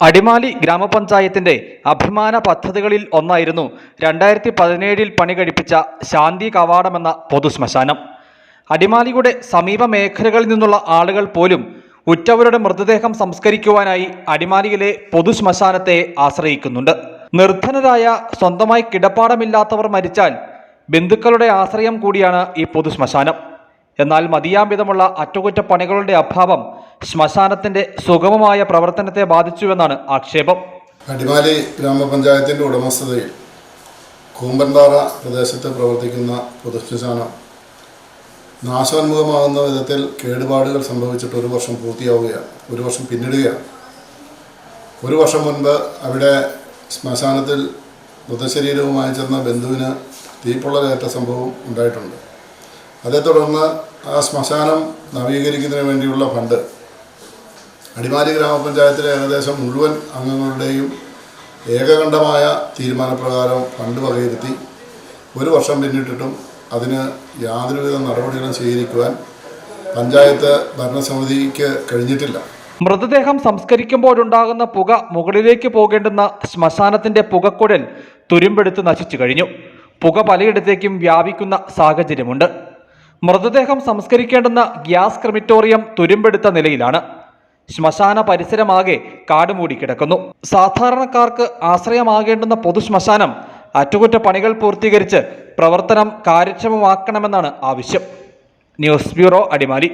അടിമാലി ഗ്രാമപഞ്ചായത്തിന്റെ അഭിമാന പദ്ധതികളിൽ ഒന്നായിരുന്നു രണ്ടായിരത്തി പതിനേഴിൽ പണി കഴിപ്പിച്ച ശാന്തി കവാടമെന്ന പൊതുശ്മശാനം. അടിമാലിയുടെ സമീപ മേഖലകളിൽ നിന്നുള്ള ആളുകൾ പോലും ഉറ്റവരുടെ മൃതദേഹം സംസ്കരിക്കുവാനായി അടിമാലിയിലെ പൊതുശ്മശാനത്തെ ആശ്രയിക്കുന്നുണ്ട്. നിർധനരായ സ്വന്തമായി കിടപ്പാടമില്ലാത്തവർ മരിച്ചാൽ ബന്ധുക്കളുടെ ആശ്രയം കൂടിയാണ് ഈ പൊതുശ്മശാനം. എന്നാൽ മതിയാംവിധമുള്ള അറ്റകുറ്റപ്പണികളുടെ അഭാവം ശ്മശാനത്തിന്റെ സുഗമമായ പ്രവർത്തനത്തെ ബാധിച്ചുവെന്നാണ് ആക്ഷേപം. അടിമാലി ഗ്രാമപഞ്ചായത്തിന്റെ ഉടമസ്ഥതയിൽ കൂമ്പൻപാറ പ്രദേശത്ത് പ്രവർത്തിക്കുന്ന പൊതുശ്മശാനം നാശോന്മുഖമാകുന്ന വിധത്തിൽ കേടുപാടുകൾ സംഭവിച്ചിട്ട് ഒരു വർഷം പൂർത്തിയാവുകയാണ്. ഒരു വർഷം പിന്നിടുകയാണ്. ഒരു വർഷം മുൻപ് അവിടെ ശ്മശാനത്തിൽ മൃതശരീരവുമായി ചെന്ന ബന്ധുവിന് തീപ്പൊള്ളലേറ്റ സംഭവം ഉണ്ടായിട്ടുണ്ട്. അതേ തുടർന്ന് ആ ശ്മശാനം നവീകരിക്കുന്നതിന് വേണ്ടിയുള്ള ഫണ്ട്. അടിമാലി ഗ്രാമപഞ്ചായത്തിലെ ഏകദേശം മുഴുവൻ അംഗങ്ങളുടെയും ഏകകണ്ഠമായ തീരുമാനപ്രകാരം ഫണ്ട് വകയിരുത്തി ഒരു വർഷം പിന്നിട്ടിട്ടും അതിന് യാതൊരുവിധ നടപടികളും സ്വീകരിക്കുവാൻ പഞ്ചായത്ത് ഭരണസമിതിക്ക് കഴിഞ്ഞിട്ടില്ല. മൃതദേഹം സംസ്കരിക്കുമ്പോഴുണ്ടാകുന്ന പുക മുകളിലേക്ക് പോകേണ്ടുന്ന ശ്മശാനത്തിന്റെ പുകക്കുഴൽ തുരുമ്പെടുത്ത് നശിച്ചു കഴിഞ്ഞു. പുക പലയിടത്തേക്കും വ്യാപിക്കുന്ന സാഹചര്യമുണ്ട്. മൃതദേഹം സംസ്കരിക്കേണ്ടുന്ന ഗ്യാസ് ക്രിമിറ്റോറിയം തുരുമ്പെടുത്ത നിലയിലാണ്. ശ്മശാന പരിസരമാകെ കാടുമൂടി കിടക്കുന്നു. സാധാരണക്കാർക്ക് ആശ്രയമാകേണ്ടുന്ന പൊതുശ്മശാനം അറ്റകുറ്റപ്പണികൾ പൂർത്തീകരിച്ച് പ്രവർത്തനം കാര്യക്ഷമമാക്കണമെന്നാണ് ആവശ്യം. News bureau Adimali.